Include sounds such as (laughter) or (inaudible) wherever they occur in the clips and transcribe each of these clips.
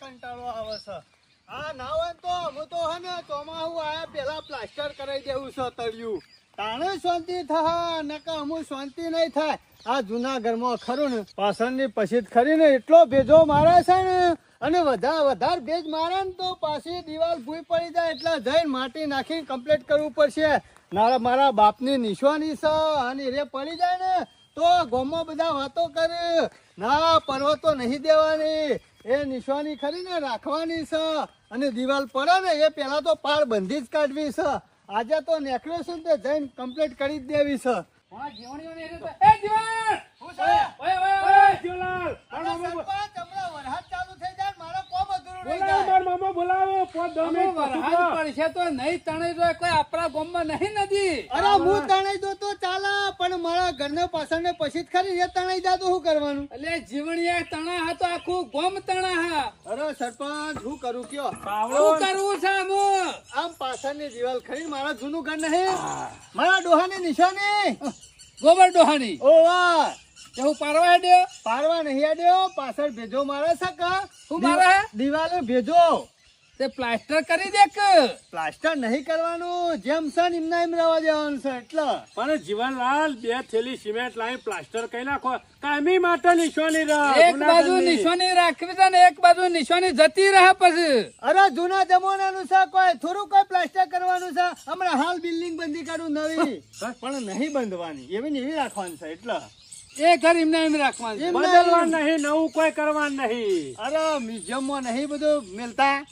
કંટાળો આવે છે. આ ના હોય ને તો અમે તો હે ને ચોમાહું આયા પેલા પ્લાસ્ટર કરાવી દેવું છે તળિયું. તાણે શાંતિ થાય કે અમુ શાંતિ નહીં થાય. આ જૂના ઘરમાં ખરું ને પાછળની પછી ખરી ને, એટલો ભેજો મારે છે ને. અને વધારે વધારે ભેજ મારે ને તો પાછી દિવાલ ભૂઈ પડી જાય એટલે જઈને માટી નાખીને કમ્પ્લીટ કરવું પડશે. મારા મારા બાપની નિશાની છે અને રે પડી જાય ને તો ગામમાં બધા વાતો કરે. ના પર્વતો નહીં દેવાની. એ નિશાની ખરી ને રાખવાની છે. અને દિવાલ પડે ને એ પેલા તો પાર બંધી જ કાઢવી છે. આજે તો નેકલેશન ને તે જઈને કમ્પ્લીટ કરી જ દેવી છે. જીવણીઓ એ રીતે- એ જીવણ! ઓય, ઓય, ઓય! અરે હમણાં વરસાદ ચાલુ થઈ જાય ને મારે પડશે તો નહીં કોઈ આપણા ગામમાં નહીં નદી. અરે હું તણાઈ દો તો ચાલે પણ મારા ઘરના પાછળને પછી જ ખરી એ તણાઈ તો શું કરવાનું? એટલે જીવણીયા તણા હા તો આખું ગોમ તણા હા. અરે સરપંચ શું કરું કયો? શું કરવું છે આમ. આમ પાછળની દિવાલ ખરી મારા જૂનું ઘર નહીં. મારા ડોહાની નિશાની. ગોબર ડોહાની. ઓ વાહ. એવું પારવા દે પાડવા નહીં આડ્યો પાછળ ભેજો મારે છે શું મારે? દિવાલે ભેજો. તે પ્લાસ્ટર કરી દે કે? પ્લાસ્ટર નહીં કરવાનું જેમ છે ને એમના એમ રહેવા દેવાનું છે એટલે. પણ જીવનલાલ બે થેલી સિમેન્ટ લાવી પ્લાસ્ટર કરી નાખો. કાયમી માટે નિશાની એક બાજુ નિશાની રાખવી છે ને એક બાજુ નિશાની જતી રહે પછી. અરે જૂના જમાનાનું છે કોઈ? થોડું કોઈ પ્લાસ્ટર કરવાનું છે? હમણાં હાલ બિલ્ડિંગ બંધી કરું નવી. પણ નહીં બંધવાની. એવી ને એવી રાખવાની છે એટલે. એ ઘર એમને એમ રાખવાનું. નહીં નવું કોઈ કરવા નહીં. અરે મ્યુઝિયમમાં નહીં બધું મેલતા.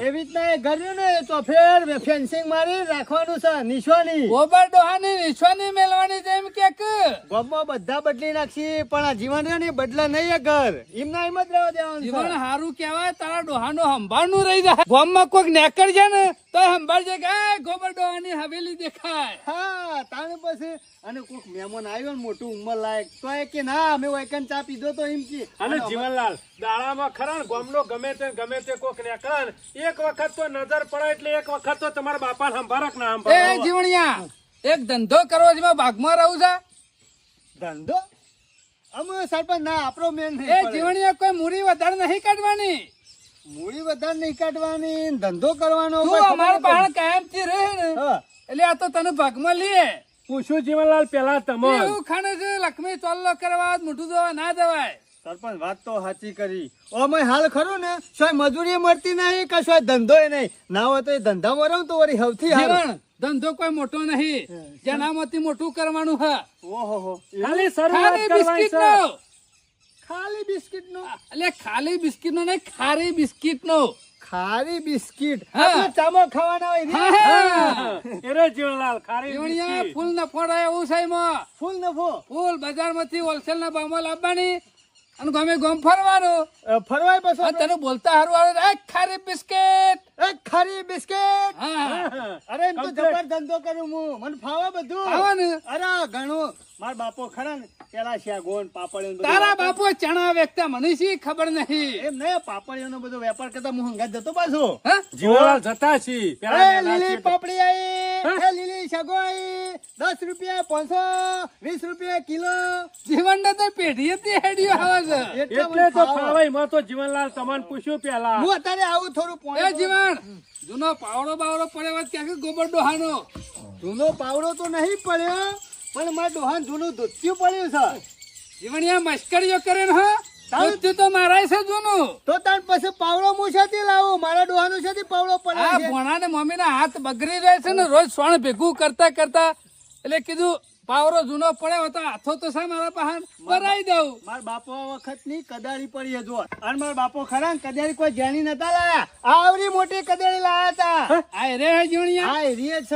એવી રીતના એ ઘર ને તો ફેર ફેન્સિંગ મારી રાખવાનું છે નિશાની. ગોબર ડોહાની નિશાની મેલવાની છે એમ કે ગોબમાં બધા બદલી નાખશી પણ આ જીવન ને એ નહીં એ ઘર. એમના એમ જ રહેવા દેવાનું જીવન સારું હારું કહેવાય તારા ડોહાનું સંભાળનું રહી જાય. ગોમમાં કોઈક નેકળ છે ને તો સંભાળજે કે ગોબર ડોહાની હવેલી દેખાય. હા તાણે પછી અને કોઈક મહેમાન આવ્યો ને મોટું ઉંમર લાયક તો એ કે ના અમે વેકન ચા પીધો તો એમ કે. અને જીવનલાલ દાડામાં ખરા ને ગામનો ગમે તે ગમે તે કોક ને ને એક વખત તો નજર પડે એટલે એક વખત તો તમારા બાપા સંભારક ના એ સંભાળે જીવણિયા એક ધંધો કરો છે ભાગમાં રહું છે ધંધો? અમે સરપંચ ના આપણો મેન એ. જીવણિયા કોઈ મૂડી વધારે નહીં કાઢવાની? મૂડી વધારે નહીં કાઢવાની ધંધો કરવાનો અમારા ખબર કાયમથી રહે ને એટલે આ તો તને ભાગમાં લઈએ પૂછું જીવનલાલ પેલા તમે. એવું ખાને છે લક્ષ્મી ચોલ્લો કરવા મોટું દવા ના દેવાય સરપંચ વાત તો સાચી કરી. અમે હાલ ખરું ને સોય મજૂરી મળતી નહીં કે સોય ધંધો નહીં. ના હોય તો એ ધંધામાં રહું તો વળી સૌથી હારું. ધંધો કોઈ મોટો નહીં. જેનામાંથી મોટું કરવાનું હા. ઓહો ખાલી ખાલી બિસ્કિટ નો ખાલી બિસ્કિટ નો એટલે ખાલી બિસ્કિટ નો નહીં ખારી બિસ્કિટ નો ખારી બિસ્કિટ. આપણે ચામો ખાવાના હોય? એરે જીવલાલ ખારી બિસ્કિટ. ફૂલ નફો રહે એવું છે એમાં. ફૂલ નફો ફૂલ? બજારમાંથી હોલસેલ ના ભાવમાં લાવવાની. અને ગમે ગમ ફરવાનું. ફરવાય બસ તને બોલતા હારું ખારી બિસ્કિટ. એક ખારી બિસ્કિટ! (laughs) અરે એમ તો જબર ધંધો કરું હું. મને ફાવે બધું. આવે ને? અરે ઘણું. મારા બાપો ખરા ને પેલા છે ગોન પાપડ તારા બાપો ચણા વેચતા મને શી ખબર નહીં? એમ નહીં પાપડીઓનો બધો વેપાર કરતા હું હંગાત જતો પાછો. જીવાલાલ જતા છી પેલા લીલી પાપડી આવી. લીલી આવી દસ રૂપિયા પાંચસો વીસ રૂપિયા કિલો. જીવનને તો પેઢી હેડ્યો આવે છે. એટલે તો ફાવે. એમાં તો જીવનલાલ તમને પૂછ્યું પેલા. હું અત્યારે આવું થોડું એ પોણી જૂનો પાવડો બાવડો પડ્યો વાત ક્યાંક ગોબર ડોહાનો. જૂનો પાવડો તો નહીં પડ્યો પણ મારે ડોહાન જૂનું ધોત્યું પડ્યું છે. જીવણિયા મશ્કરીઓ કરે ને હા. ધોતિયું તો મારાય છે જૂનું. તો તાર પછી પાવડો હું લાવું. મારા ડોહાનું શાથી પાવડો પડે છે. ભોણા ને મમ્મી હાથ બગડી રહે છે ને રોજ સોણ ભેગું કરતા કરતા એટલે કીધું પાવરો જૂનો પડ્યો હતો હાથો તો શા મારા પાસે? ભરાઈ દઉં. મારા બાપો આ વખતની કદાળી પડી જો અને મારા બાપો ખરા કદાળી કોઈ જાણી નતા લાયા. આવરી મોટી કદાળી લાયા હતા. આ રે જીવણિયા? હા રે છ.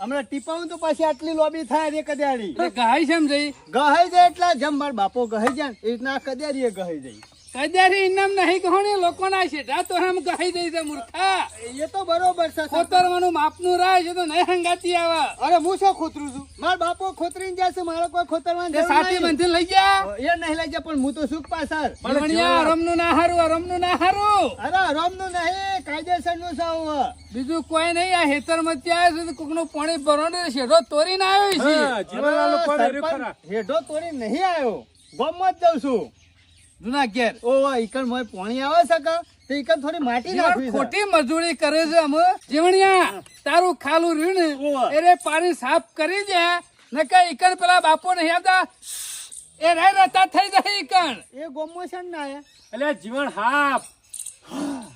હમણાં ટીપાવું તો પછી આટલી લોબી થાય રે કદાળી. ગહાઈ ગાય છે એમ જઈ. ગહાઈ જાય એટલે જેમ મારા બાપો ગહાઈ જાય એ રીતના આ કદાળી ગહાઈ જાય. કદ્યારી ઇનામ નહીં કહોણી લોકોના શેઠા તો હમ કહી દઈ છે મૂર્ખા. એ તો બરોબર છે ખોતરવાનું માપનું રાહ છે તો નહીં હંગાતી આવે. અરે હું શું ખોતરું છું? મારા બાપો ખોતરીને જશે મારો કોઈ ખોતરવાનું સાથી બંધી લઈ જા. એ નહીં લઈ જાય પણ હું તો સુખ પાછળ. જીવણિયા રમનું ના હારું રમનું ના હારું. અરે રમનું નહીં કાયદેસરનું સૌ બીજું કોઈ નહીં આ હેતરમાં ત્યાં છે કોકનું પાણી ભરવાનું શેઠો તોડીને આવ્યો છે. જીવનલાલ ખરા. હેઠો તોડી નહીં આવ્યો. ગમત જ જઉં છું. જૂના ઘેર. ઓ ઈકણ મોય પાણી આવે છે કે? તો ઈકણ થોડી માટી જીવણ નાખવી ખોટી મજૂરી કરે છે અમે જીવણિયા તારું ખાલું ઓવા. ને પાણી સાફ કરી દે. ઈકણ પેલા બાપો નહીં આવતા. એ રહી રહેતા થઈ જાય ઈકણ. એ ગોમો છે ને એટલે જીવન હાફ.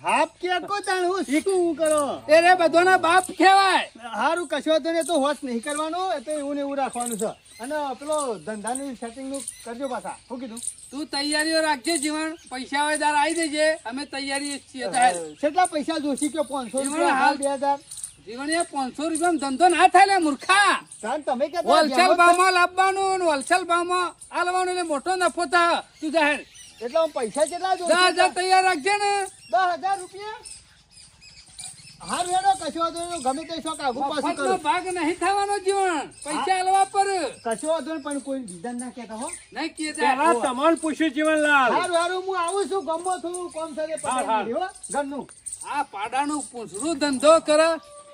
હાફ કે કો તાણ હું શું કરો? એ રે બધોના બાપ કહેવાય. હારું કશો તો ને તો હોશ નહીં કરવાનો એ તો એવું ને એવું રાખવાનું છે. અને પેલો ધંધાની સેટિંગનું કરજો પાછા. શું કીધું? તું તૈયારીઓ રાખજે જીવન. પૈસા હોય તાર આવી દેજે. અમે તૈયારી છીએ કેટલા પૈસા જોશી કે પાંચસો રૂપિયા હાલ- બે હજાર? પાંચસો રૂપિયા ધંધો ના થાય મૂર્ખા. તમે હોલસેલ ભાવમાં લાવવાનું હોલસેલ ભાવમાં આલવાનું મોટો નફો થાય તું જાહેર. એટલે આમ પૈસા કેટલા દસ હજાર તૈયાર રાખજે ને. દસ હજાર રૂપિયા? હાર વેડો કશો વાંધો ગમે તે શોખ આગુ પાછું મફતનો ભાગ નહીં થવાનો જીવન. પૈસા આલવા પર. કશો વાંધો પણ કોઈ બીજા ના કહેતા હો. નહીં કીધે. પેલા તમને પૂછ્યું જીવનલાલ હારું હારું હું આવું છું ગમો થોડું કોમ સાથે હો, ઘરનું. આ પાડાનું પૂંછડું ધંધો કરે.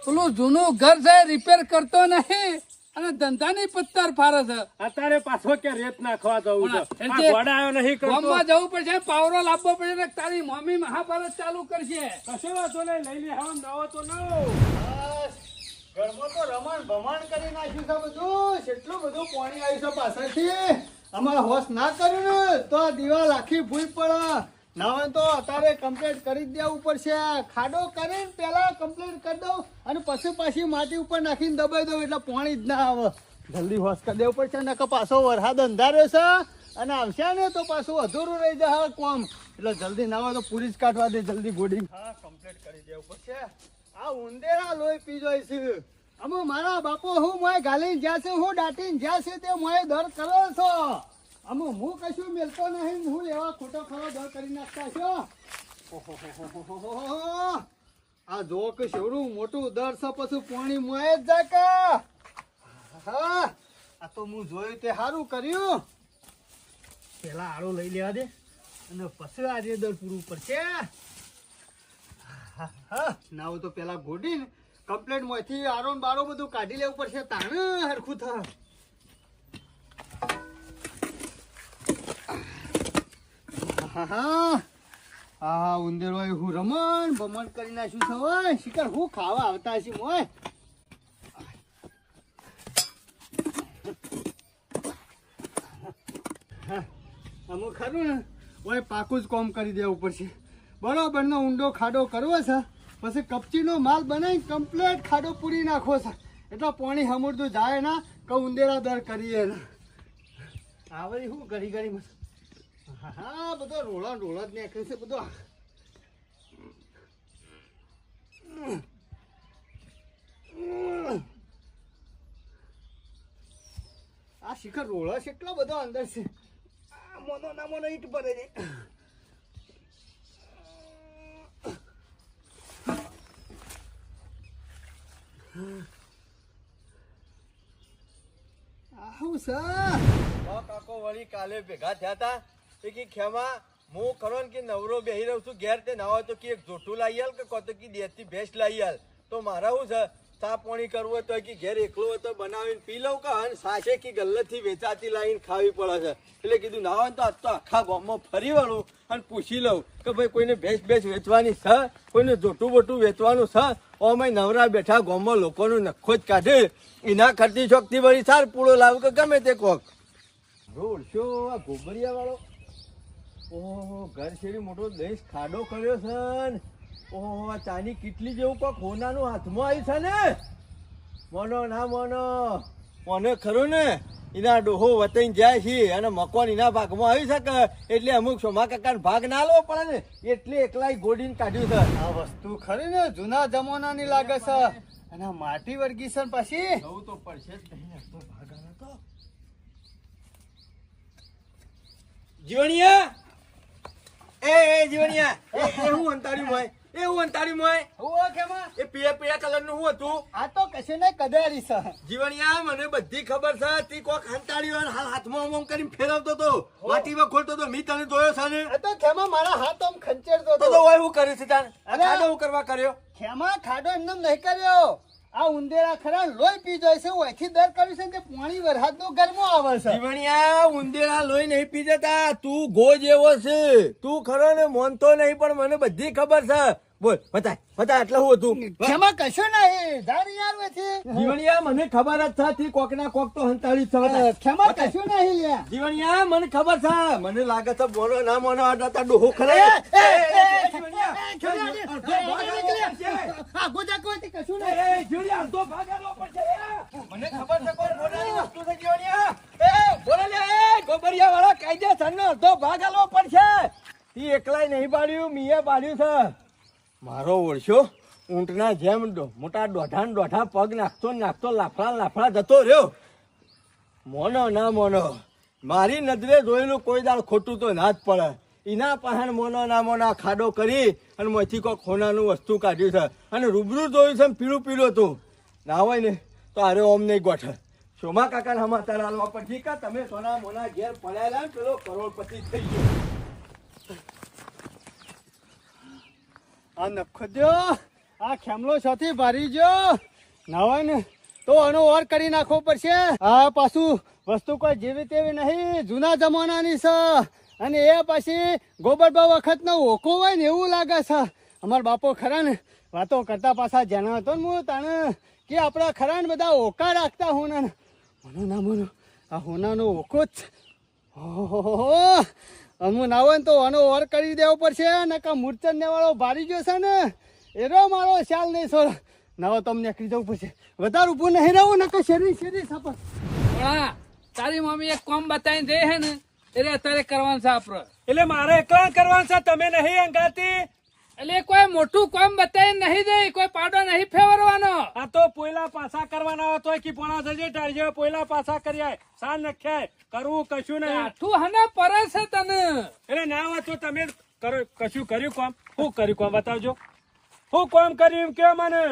પેલું જૂનું ઘર છે રિપેર કરતો નહીં. અને ધંધાની પત્તર ફારે છે. અત્યારે પાછો કે રેત નાખવા જવું છે? આવ્યો નહીં કરતો. ગામમાં જવું પડશે પાવરો લાવવો પડશે ને તારી મમ્મી મહાભારત ચાલુ કરશે. કશો વાતો નહીં લઈ લે હવે નવો તો નવો. ઘરમાં તો રમણ ભમણ કરી નાખ્યું છે બધું. કેટલું બધું પાણી આવ્યું છે પાછળથી. અમારા હોશ ના કર્યું ને તો આ દિવાલ આખી ભૂલ પડે. ના હોય તો અત્યારે કમ્પ્લીટ કરી જ દેવું પડશે. ખાડો કરીને પેલા કમ્પ્લીટ કરી દઉં અને પછી પાછી માટી ઉપર નાખીને દબાઈ દઉં એટલે પાણી જ ના આવે. જલ્દી હોશ કરી દેવું પડશે નકર પાછો વરસાદ અંધારે છે અને આવશે ને તો પાછું અધૂરું રહી જાય કોમ. એટલે જલ્દી ના હોય તો પૂરી જ કાઢવા દે જલ્દી ગોડી હા કમ્પ્લીટ કરી દેવું પડશે. આ ઉંદેરા લોહી પી છે. અમુ મારા બાપો હું મોય ગાલીને જ્યાં છે હું દાટીને જ્યાં છે તે મોય દર કરો છો. અમુ હું કશું મેલતો નહીં, હું એવા ખોટો ખરો દર કરી નાખતા છો. આ જો કે શેવડું મોટું દર છે, પછી પાણી મોય જ જાય કે. આ તો હું જોયું તે સારું કર્યું. પેલા આડો લઈ લેવા દે, અને પછી આજે દર પૂરું પડશે. ના તો પેલા ગોડીને કમ્પ્લેટમાંથી આરો બારો બધું કાઢી લેવું પડશે, તાણે હરખું થા. હા હા. ઉંદર હોય હું રમણ બમણ કરી નાખ્યું છે હોય શિકાર હું ખાવા આવતા છે મોય. હા, અમુક ખરું ને? ઓય પાકું જ કોમ કરી દેવું પડશે. બરોબરનો ઊંડો ખાડો કરવો છે પછી કપચીનો માલ બનાવી કમ્પ્લેટ ખાડો પૂરી નાખવો છે. એટલે પાણી હમુરતું જાય ના કે ઉંદેરા દર કરીએ ને. આવે શું ઘડી ઘડી હા, બધો રોળા રોળા જ નીકળે છે બધો. આ શિખર રોળા છે, એટલો બધો અંદર છે. આ મોનો ના મોનો ઈટ ભરે છે. આવું સર કાકો વળી કાલે ભેગા થયા હતા એ કે ખેમા, હું ખરો કે નવરો બેહી રહું છું ઘેર, તે ના તો કે એક જોઠું લાવી આલ કે કો તો કે દેશથી ભેંસ લાવી આલ. તો મારા શું છે? ચા પાણી કરવું હોય તો કે ઘેર એકલો હોય તો બનાવીને પી લઉં કે અને સાસે કે ગલ્લતથી વેચાતી લાવીને ખાવી પડે છે. એટલે કીધું, ના તો આજ તો આખા ગામમાં ફરી વળું અને પૂછી લઉં કે ભાઈ કોઈને ભેંસ ભેંસ વેચવાની છે? કોઈને જોટું બોટું વેચવાનું છે? ઓમાં નવરા બેઠા ગામમાં લોકોનું નખો જ કાઢે. એના ખર્ચી શોખથી વળી સાર પૂળો લાવ કે ગમે તે કોક. રોડશો આ ગોબરિયા વાળો? ઓહો ઘર શેરી મોટો દેશ ખાડો કર્યો છે ને. ઓહો આ ચાની કેટલી જેવું કોઈ ખોનાનું હાથમાં આવ્યું છે ને. મોનો ના મોનો. મોને ખરું ને. એના ડોહો વતન જાય છે અને મકવાન એના ભાગમાં આવી શકે. એટલે અમુક સોમા કાકાને ભાગ ના લેવો પડે ને. એટલે એકલાય ગોડીને કાઢ્યું છે. આ વસ્તુ ખરી ને. જૂના જમાનાની લાગે છે. અને માટી વર્ગી છે ને જવું તો પડશે ભાગ આવે તો. જીવણિયા! એ એ જીવણિયા એ એ હું અંતાડ્યું મોય એ હું અંતાડ્યું મોય હું કેમાં એ પીળા પીળા કલરનું હું હતું. આ તો કશે ને કદારી છે. જીવણિયા મને બધી ખબર છે. તી કોક હંતાડ્યું અને હાલ હાથમાં ઓમ કરીને ફેરવતો તો માટીમાં ખોલતો તો મી તને જોયો છે ને? તો ખેમા મારા હાથ આમ ખંચેરતો તો તો હું કર્યું છે અરે! ખાડો હું કરવા કર્યો? ખેમા ખાડો એમને નહીં કર્યો. આ ઉંદેરા ખરા લોહી પી જાય છે ઓયથી દર કર્યું છે કે પાણી વરસાદનો ગરમો આવે છે. જીવણિયા ઉંદેરા લોહી નહીં પી જતા તું ગો જેવો છે. તું ખરો ને મોનતો નહીં પણ મને બધી ખબર છે. બોલ બતા બતા એટલે હું હતું. ખેમા કશું નહીં ધાર યાર વેથી જીવણિયા મને ખબર જ થતી કોક ના કોક તો હંતાળી છે. ખેમા કશું નહીં લ્યા. જીવણિયા મને ખબર છે મને લાગે છે બોલો ના મોનો આ ડોહો ખરે. મને ખબર છે વસ્તુ છે જીવણિયા. એ, બોલો ગોબરિયા વાળા કાયદેસરનો અડધો ભાગ આલવો પડશે ઈ એકલાય નહીં પાડ્યું મીએ પાડ્યું છે. મારો ઓળશો ઊંટના જેમ મોટા દોઢા ને દોઢા પગ નાખતો નાખતો લાફડા લાફડા જતો રહ્યો. મોનો ના મોનો મારી નજરે જોયેલું કોઈ દાળ ખોટું તો ના જ પડે. એના પહાણ મોનો ના ખાડો કરી અને મોથી કોઈ ખોનાનું વસ્તુ કાઢ્યું છે. અને રૂબરૂ જોયું છે પીળું પીળું હતું. ના હોય ને તો અરે ઓમ નહીં ગોઠ. સોમા કાકાને સમાચાર હાલવા પછી કે તમે સોના મોના ઘેર પડાયેલા ને પેલો કરોડપતિ થઈ ગયો. આ નખો દો આ ખેમલો સાથે ભારી જો. નવાય ને તો આનો ઓર કરી નાખવો પડશે. આ પાછું વસ્તુ કોઈ જેવી તેવી નહીં. જૂના જમાનાની છે. અને એ પાછી ગોબરબા વખતનો ઓકો હોય ને એવું લાગે છે. અમાર બાપો ખરા ને વાતો કરતા પાછા જણા હતો ને હું તાણે કે આપણા ખરા ને બધા ઓકા રાખતા હોના મને ના મને, આ હોનાનો ઓકો જ ઓહો અમુ ના હોય ને તો આનો ઓર કરી દેવો પડશે ને કા મૂર્ચન વાળો ભારી ગયો છે ને. એનો મારો ખ્યાલ નહીં સોર ના હોય તો અમને નીકળી જવું પડશે. વધારે ઊભું નહીં રહું ને કે શેરી શેરી સાપર હા તારી મમ્મી એક કોમ બતાવીને દે હે ને. એટલે અત્યારે કરવાનું છે આપડે એટલે મારે એકલા કરવાનું છે તમે નહીં અંગાતી? એટલે કોઈ મોટું કોમ બતાવી નહીં દે કોઈ પાડો નહીં ફેરવાનો આ તો પોયલા પાછા કરવાના હતો કી પોણા થજે ટાળજે પોયલા પાછા કર્યા સાન નખ્યાય કરવું કશું નહીં. આઠું હને પરે છે તને. એટલે ના હોય તો તમે કરો કશું કર્યું કામ? શું કર્યું કામ? બતાવજો. શું કામ કર્યું એમ કયો મને?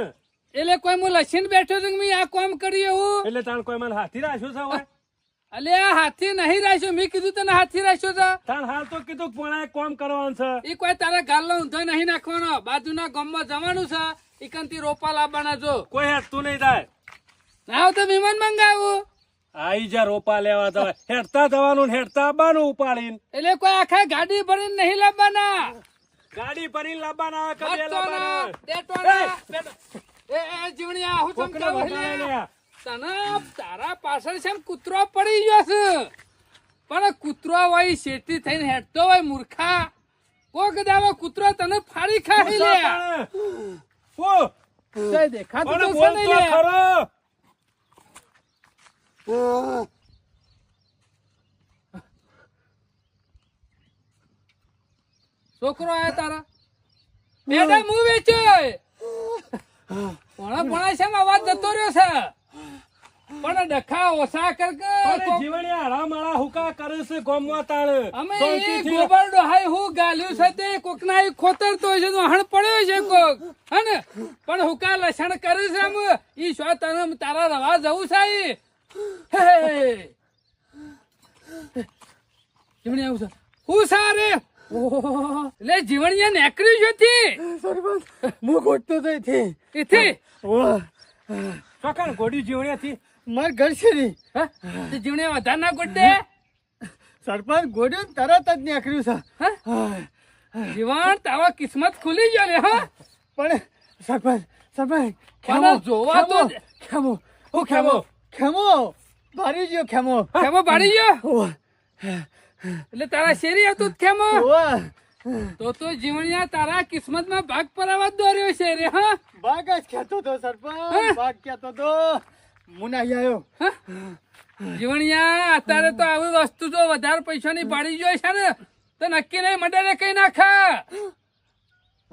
એટલે કોઈ હું લસીને બેઠો છું કે મેં આ કોમ કર્યું એવું? એટલે તાણ કોઈ મને હાથી રાખ્યું છે હવે અલે હાથી નહીં રાખ્યો. મેં કીધું તને હાથી રાખ્યો છે. તાણ હાલ તો કીધું પોણા કામ કરવાનું છે. એ કોઈ તારા ગાલનો ઊંધો નહીં નાખવાનો. બાજુના ગામમાં જવાનું છે. ઈકનથી રોપા લાવવાના જો. કોઈ હેઠતું નહીં થાય ના તો વિમાન મંગાવું. આઈ જા રોપા લેવા જવા. હેડતા જવાનું હેડતા આવવાનું ઉપાડીને. એટલે કોઈ આખા ગાડી ભરીને નહીં લાવવાના. ગાડી ભરીને લાવવાના કે લાવવાના. એ એ જીવણિયા હું કોકને તને તારા પાછળ છે કૂતરો પડી ગયો છે. પણ કૂતરો હોય શેતી થઈને હેઠતો હોય મૂર્ખા. કોક દાવો કૂતરો તને ફાડી ખાઈ લે. હું તોય દેખાતું તો નહીં લે. ખરો. છોકરો આયા તારા? મેડમ હું વેચ્યો? ભણા ભણા છે અવાજ જતો રહ્યો છે? પણ ડખા ઓછા કર કોક જીવણિયા હુકા કરે છે ગોમવા તાળ. અમે એ ગોબર ડોહાઈ હું ગાલ્યું છે તે કોકના એ ખોતરતો હોય છે તો હણ પડ્યો છે કોક. હને પણ હુકા લસણ કરે છે આમ ઈ શો તને તારા રવા જવું છે ઈ? હે જીવણી આવું છે. હું સારે લે જીવણીયા નેકરી જોતી સરપંચ હું ગોઠતો તો એથી. એથી? ઓહ, ચોકન ગોડી જીવણ્યાથી? માર ઘર શેરી હે? તે જીવણીયા વધારે ના ગોટે સરપંચ ગોડ્યું તરત જ નીકળ્યું છે. જીવાણ તારો કિસ્મત ખુલી ગયો ને હા? પણ સરપંચ સરપંચ ખેમો જોવા તો ખેમો ઓ ખેમો ખેમો. ભારી ગયો ખેમો. ખેમો ભારી ગયો? એટલે તારા શેરી હતું ખેમો? ઓહ, તો તો જીવણિયા તારા કિસ્મતમાં ભાગ પરાવા દોર્યો છે રે હા? ભાગ જ કહેતો તો સરપંચ. ભાગ કહેતો તો મુનાઈ આવ્યો. જીવણિયા અત્યારે તો આવી વસ્તુ જો વધારે પૈસાની પાડી જોઈ છે ને. તો નક્કી નહીં મંડળે કઈ નાખા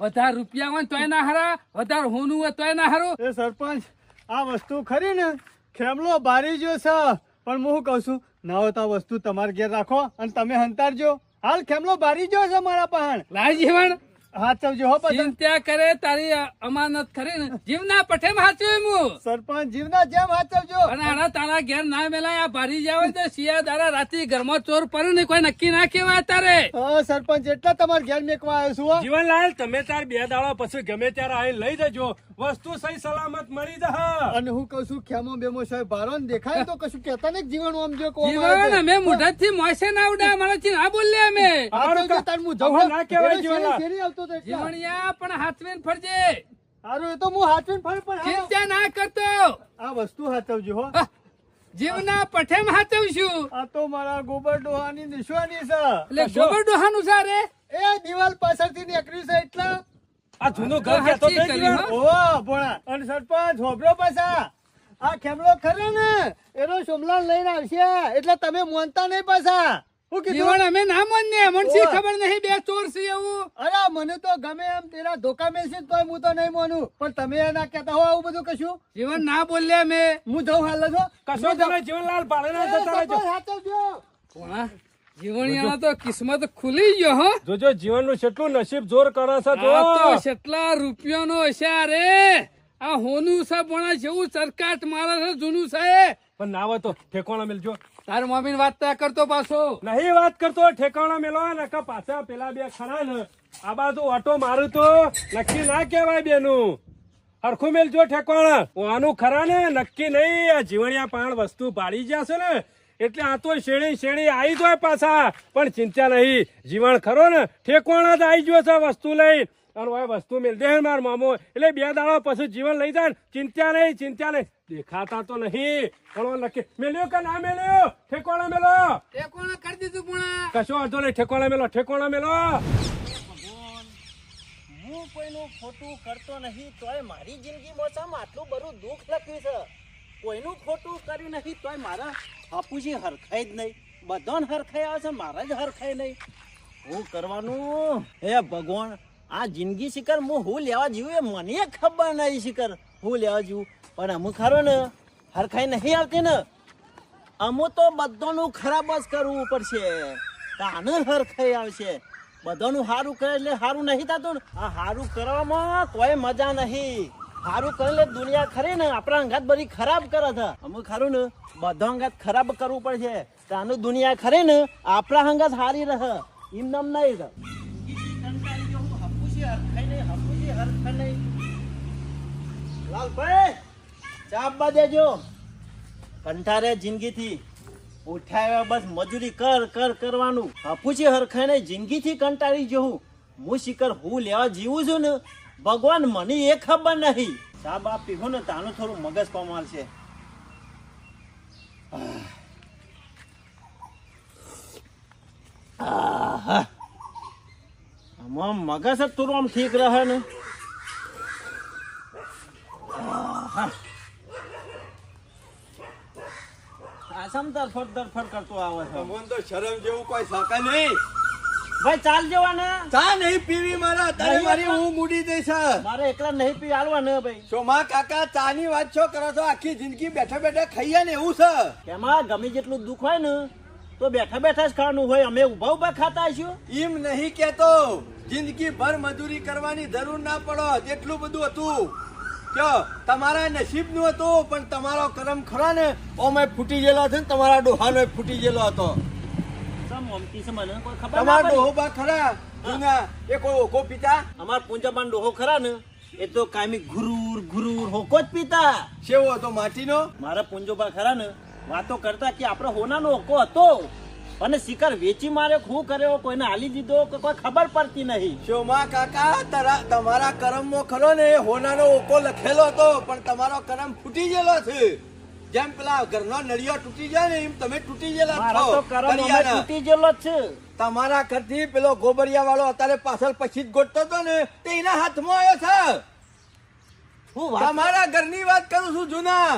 વધારે રૂપિયા હોય તોય ના હારા વધારે હોનું હોય તોય ના હારું. એ સરપંચ આ વસ્તુ ખરી ને? ખેમલો બારી જો છે. પણ હું કહું છું ના હોય તો આ વસ્તુ તમારે ઘેર રાખો અને તમે હંતારજો. હાલ ખેમલો બારી જો છે મારા પહાણ? લાય જીવણ. હાચવજો હો ચિંતા કરે તારી અમાનત ખરી ને. જીવના પઠે હાચ્યું હું સરપંચ જીવના જેમ હાચવજો અને આના તારા ઘેર ના મેલાય આ ભારી જાવ તો શિયા દારા રાતે ઘરમાં ચોર પડે ને કોઈ નક્કી ના કેવાય તારે. સરપંચ એટલા તમારા ઘેર મેકવા આવ્યો છું જીવનલાલ તમે તાર બે દાડા પછી ગમે ત્યારે આવી લઈ જજો. વસ્તુ સહી સલામત મળી જશે. અને હું કઉ છું ખેમો બેમો સાહેબ ભારો ને દેખાય તો કશું કેતા ને જીવન આમ જો કોમ જીવન અમે મોઢા થી મોઢાથી મોસે ના ઉડા મારાથી ના બોલ્યા અમે. તાર હું. ના કહેવાય પેલો જીવનલાલ. શેરી તો જીવણિયા પણ હાથવીને ફરજે. હારું એ તો હું હાચવીને ફર પણ ચિંતા ના કરતો. આ વસ્તુ હાથવજો હો. જીવના પઠેમ હાથવશું. આ તો મારા ગોબર ડોહાની નિશાની છે. એટલે ગોબર ડોહાનું સારે એ દિવાલ પાછળથી નીકળ્યું છે એટલા. આ જૂનો ઘર કહેતો સાચી તે કરી, જીવન. હો. ઓવા ભોળા. અને સરપંચ હોબરો પાછા. આ ખેમલો ખરે ને? એનો સોમલાલ લઈને આવશે. એટલે તમે મોનતા નહીં પાછા. જીવન અમે ના માનીએ મને ખબર નહીં બે ચોર છે એવું. અરે મને તો ગમે એમ તેરા ધોકા મેલશે ને તોય હું તો નહીં માનું. પણ તમે એના કહેતા હો આવું બધું કશું? જીવન ના બોલ્યા અમે. હું જઉં હાલ છો કશો તમે જીવનલાલ પાડેલા જતા રહેજો. કોણા જીવણિયાનો તો કિસ્મત ખુલી ગયો હો. જોજો જીવનનું કેટલું નસીબ જોર કરે છે જો આ તો કેટલા રૂપિયાનો હશે રે આ હોનું છે પણ જેવું સરકાટ મારે છે જૂનું છે. પણ ના હોય તો ઠેકોણા મેલજો. તાર મમ્મી વાત ત્યાં કરતો પાછો. નહીં વાત કરતો, ઠેકાણા મેળવા ને પાછા પેલા બે ખરા ને. આ બાજુ ઓટો મારું તો નક્કી ના કહેવાય બેનું. હરખું મેલજો ઠેકવાણા આનું ખરા ને, નક્કી નહીં. આ જીવણિયા પાણ વસ્તુ પાડી જશે ને, એટલે આ તો શેણી શેણી આવી જાય પાછા. પણ ચિંતા નહીં. જીવણ ખરો ને, ઠેકોણા તો આવી ગયો છે વસ્તુ લઈ. અને વસ્તુ મેલ દે માર મામો. એટલે બે દાડા પછી જીવન લઈ જાય ચિંતા નહીં ચિંતા નહીં. દેખાતા તો નહીં પણ લખી નક્કી મેલ્યો કે ના મેલ્યો? ઠેકોણા મેલો? એ કરી દીધું પણ. કશો વાંધો નહીં ઠેકોણા મેલો ઠેકોણા મેલો. હું કોઈનું ખોટું કરતો નહીં તોય મારી જિંદગીમાં સામ આટલું બધું દુઃખ લખ્યું છે. કોઈનું ખોટું કર્યું નહીં તોય મારા હાપુજી હરખાય જ નહીં. બધાને હરખાય આવે છે મારા જ હરખાય નહીં. હું કરવાનું? હે ભગવાન આ જિંદગી શિખર હું હું લેવા જીવું એ મને ખબર નહીં શિખર હું લેવા જીવું? પણ અમુક ખરો ને હરખાઈ નહીં આવતી ને. અમુક તો બધાનું ખરાબ જ કરવું પડશે. તાને હરખાઈ આવશે. બધાનું સારું કરે એટલે સારું નહીં થતું આ સારું કરવામાં કોઈ મજા નહીં. સારું કરે એટલે દુનિયા ખરી ને આપણા અંગાત બધી ખરાબ કરે છે. અમુક ખરું ને બધો અંગાત ખરાબ કરવું પડશે. તાનું દુનિયા ખરી ને આપણા અંગાત સારી રહે. એમ નામ નહીં રહે. લાલભાઈ! આપવા દેજો. કંઠારે જિંદગીથી ઉઠાવ્યા બસ મજૂરી કર કર કરવાનું. હપુચી હરખાઈને જિંદગીથી કંટાળી જવું હું. શિકર હું લેવા જીવું છું ને? ભગવાન મને એ ખબર નહીં. સાબ આ પીવું ને તાનું થોડું મગજ પમાર છે. આમાં મગજ જ થોડું આમ ઠીક રહે ને? આસામ તરફડ ફર કરતો આવે છે. મન તો શરમ જેવું કોઈ શાકા નહીં. ભાઈ ચાલ જવાના. ચા નહીં પીવી મારા તારે મારી હું મૂડી દઈશ મારે એકલા નહીં પી આલવા ને ભાઈ સોમા કાકા ચા ની વાત છો કરો છો? આખી જિંદગી બેઠા બેઠા ખાઈએ ને એવું છે. એમાં ગમે જેટલું દુઃખ હોય ને તો બેઠા બેઠા જ ખાવાનું હોય. અમે ઊભા ઊભા ખાતા હશું એમ નહીં કેતો. જિંદગી ભર મજૂરી કરવાની જરૂર ના પડો. જેટલું બધું હતું. કયો તમારા નસીબનું હતું પણ તમારો કરમ ખરા ને? ઓમે ફૂટી ગયેલો છે ને તમારા ડોહાનો ફૂટી ગયેલો હતો. તમારા ડોહો બા ખરા? જૂના એ કોઈ ઓકો પિતા? અમાર પૂંજાબાન ડોહો ખરા ને એ તો કાયમી ગુરુર ગુરુર હોકો જ પીતા. શેવો હતો માટીનો? મારા પૂંજોબા ખરા ને વાતો કરતા કે આપણે હોનાનો હોકો હતો. અને શિકાર વેચી મારે હું કર્યો કોઈને હાલી દીધો કે કોઈ ખબર પડતી નહીં. શોમા કાકા તારા તમારા કરમમાં ખરો ને હોનાનો ઓકો લખેલો હતો પણ તમારો કરમ ફૂટી ગયેલો છે. જેમ પેલા ઘરનો નળિયો તૂટી જાય ને એમ તમે તૂટી ગયેલા છો. તૂટી ગયેલો છે. તમારા ઘરથી પેલો ગોબરિયા વાળો અત્યારે પાછળ પછી જ ગોઠતો હતો ને તે એના હાથમાં આવ્યો છે. હું તમારા ઘરની વાત કરું છું જૂના.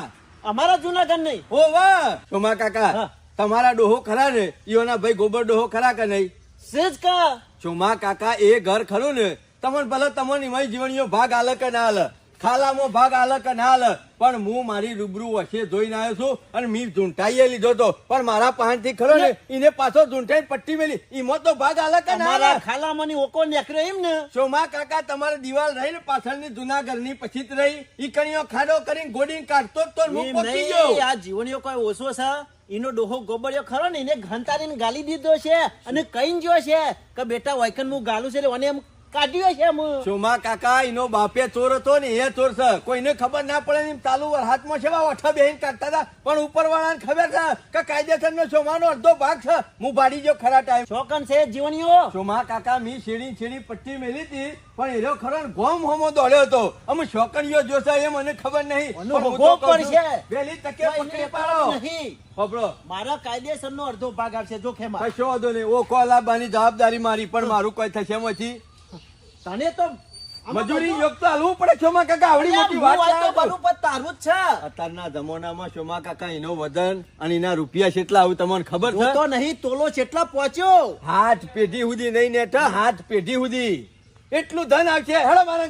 અમારા જુનાગઢ નહીં. હો વાહ શોમા કાકા. તમારા ડોહો ખરા ને? ઈઓના ભાઈ ગોબર ડોહો ખરા કે નહીં? સેજ કા ચોમા કાકા એ ઘર ખરું ને તમને ભલે તમને એમાં જીવણીઓ ભાગ આલે કે ના આલે ખાલામાં ભાગ આલે કે ના આલે પણ હું મારી રૂબરૂ વચ્ચે જોઈને આવ્યો છું અને મી ઝૂંટાઈએ લીધો તો. પણ મારા પાસેથી ખરો ને એને પાછો ઝૂંટાઈ પટ્ટી મેલી. ઈમો તો ભાગ આલે કે ના મારા ખાલામાં ઓકો નેકરે એમ ને? ચોમા કાકા તમારે દિવાલ રહી ને પાછળની જૂના ઘરની પછી જ રહી ઈ કણીઓ ખાડો કરીને ગોડીને કાઢતો તો હું પહોંચી ગયો. આ જીવણીઓ કોઈ ઓછો છે? એનો ડોહો ગોબળ્યો ખરો ને, એને ઘંટારીને ગાલી દીધો છે અને કઈ જો છે કે બેટા વાયકન હું ગાલું છે એટલે મને એમ કાઢ્યો છે સોમા કાકા એનો બાપે ચોર હતો ને એ ચોર છે. કોઈને ખબર ના પડે ને તાલુ હાથમાં છે. ઓઠા બેહીને કાઢતા હતા. પણ ઉપર વાળાને ખબર છે. કે કાયદેસર નો સોમાનો અડધો ભાગ છે. હું ભાડી જો ખરા ટાઈમ. શોકન છે જીવનીઓ સોમા કાકા મી શેડી શેડી પટ્ટી મેલી હતી. પણ એનો ખરો ગોમ હોમો દોડ્યો હતો. અમે શોકનીઓ જોશે એ મને ખબર નહીં. ભોગવો કહું છું. વહેલી તકે પકડી પાડો. નહીં. મારા કાયદેસર નો અડધો ભાગ આવશે. જો ખેમા કશો વાંધો નહીં. ઓ કોલ જવાબદારી મારી પણ મારું કોઈ થશે એમાંથી તને તો મજૂરી યોગ તો હાલવું પડે શોમા કાકા આવડી મોટી વાત તો પણ તારું જ છે. અત્યારના જમાનામાં શોમા કાકા એનો વજન અને એના રૂપિયા કેટલા આવું તમને ખબર છે? તો નહીં તોલો કેટલા પહોંચ્યો. હાથ પેઢી સુધી નહીં નેઠા હાથ પેઢી સુધી એટલું ધન આવશે હેડો મારા